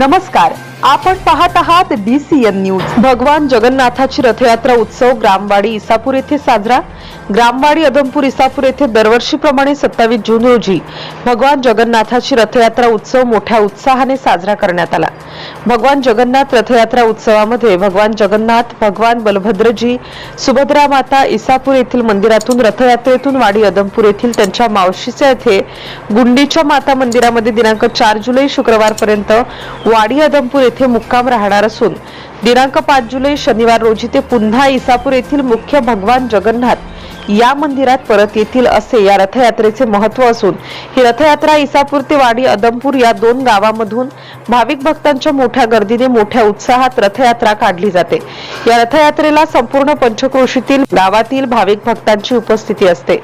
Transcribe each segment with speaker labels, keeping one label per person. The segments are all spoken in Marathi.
Speaker 1: नमस्कार. आपण पाहत आहात डीसीएन न्यूज भगवान जगन्नाथाची रथयात्रा उत्सव ग्रामवाडी इसापूर येथे साजरा. ग्रामवाडी अदमपूर इसापूर येथे दरवर्षीप्रमाणे सत्तावीस जून रोजी भगवान जगन्नाथाची रथयात्रा उत्सव मोठ्या उत्साहाने साजरा करण्यात आला. भगवान जगन्नाथ रथयात्रा उत्सवामध्ये भगवान जगन्नाथ भगवान बलभद्रजी सुभद्रा माता इसापूर येथील मंदिरातून रथयात्रेतून वाडी अदमपूर येथील त्यांच्या मावशीच्या येथे गुंडीच्या माता मंदिरामध्ये दिनांक चार जुलै शुक्रवारपर्यंत वाडी अदमपूर येथे मुक्काम राहणार असून दिनांक पाच जुलै शनिवार रोजी ते पुन्हा इसापूर येथील मुख्य भगवान जगन्नाथ या मंदिरात परत येतील असे या रथयात्रेचे महत्त्व असून ही रथयात्रा इसापूर ते वाडी अदमपूर या दोन गावामधून भाविक भक्तांच्या मोठ्या गर्दीने मोठ्या उत्साहात रथयात्रा काढली जाते. या रथयात्रेला संपूर्ण पंचक्रोशीतील गावातील भाविक भक्तांची उपस्थिती असते.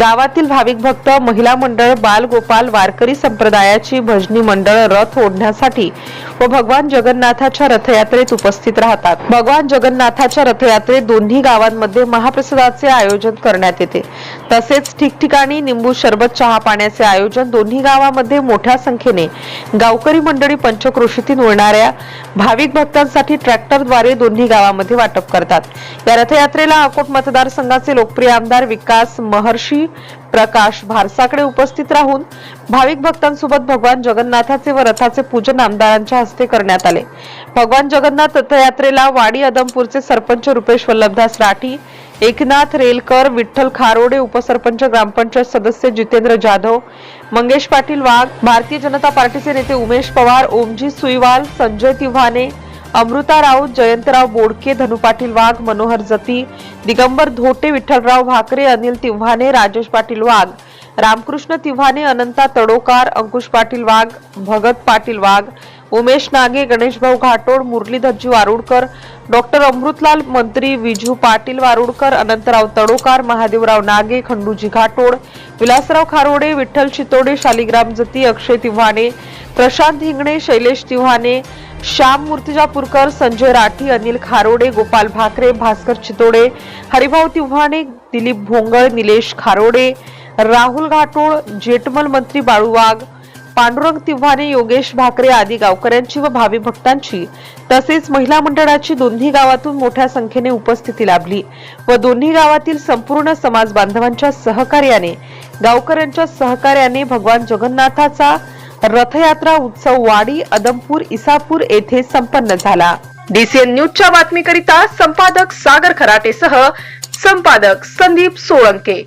Speaker 1: गावातील भाविक भक्त महिला मंडळ बाल गोपाल वारकरी संप्रदायाची भजनी मंडळ रथ ओढण्यासाठी व भगवान जगन्नाथाच्या रथयात्रेत उपस्थित राहतात. भगवान जगन्नाथाच्या रथयात्रेत दोन्ही गावांमध्ये महाप्रसादाचे आयोजन करण्यात येते. तसेच ठिकठिकाणी निंबू सरबत चहा पाण्याचे आयोजन दोन्ही गावामध्ये मोठ्या संख्येने गावकरी मंडळी पंचक्रोशीतून वळणाऱ्या भाविक भक्तांसाठी ट्रॅक्टरद्वारे दोन्ही गावामध्ये वाटप करतात. या रथयात्रेला अकोट मतदारसंघाचे लोकप्रिय आमदार विकास महर्षी प्रकाश भारसाकडे उपस्थित राहून भाविक भक्तांसोबत भगवान जगन्नाथाचे व रथाचे पूजन आमदारांच्या हस्ते करण्यात आले. भगवान जगन्नाथ रथयात्रेला वाडी अदमपूरचे सरपंच रुपेश वल्लभदास राठी एकनाथ रेलकर विठ्ठल खारोडे उपसरपंच ग्रामपंचायत सदस्य जितेंद्र जाधव मंगेश पाटील वाघ भारतीय जनता पार्टीचे नेते उमेश पवार ओमजी सुईवाल संजय तिव्हाणे अमृता राऊत जयंतराव बोडके धनु पाटील वाघ मनोहर जती दिगंबर धोटे विठ्ठलराव भाकरे अनिल तिव्हाणे राजेश पाटील वाघ रामकृष्ण तिव्हाणे अनंता तडोकार अंकुश पाटील वाघ भगत पाटील वाघ उमेश नागे गणेशभाऊ घाटोड मुरलीधरजी वारुडकर डॉक्टर अमृतलाल मंत्री विजू पाटील वारुडकर अनंतराव तडोकार महादेवराव नागे खंडूजी घाटोड विलासराव खारोडे विठ्ठल चितोडे शालिग्राम जती अक्षय तिव्हाणे प्रशांत हिंगणे शैलेश तिव्हाणे श्याम मूर्तिजापूरकर संजय राठी अनिल खारोडे गोपाल भाकरे भास्कर चितोडे हरिभाऊ तिव्हाणे दिलीप भोंगळ निलेश खारोडे राहुल घाटोळ जेटमल मंत्री बाळू वाघ पांडुरंग तिव्हाणे योगेश भाकरे आदी गावकऱ्यांची व भावी भक्तांची तसेच महिला मंडळाची दोन्ही गावातून मोठ्या संख्येने उपस्थिती लाभली व दोन्ही गावातील संपूर्ण समाज बांधवांच्या सहकार्याने गावकऱ्यांच्या सहकार्याने भगवान जगन्नाथाचा रथयात्रा उत्सव वाडी अदमपूर इसापूर येथे संपन्न झाला. डीसीएन न्यूजच्या बातमीकरिता संपादक सागर खराटेसह संपादक संदीप सोळंके.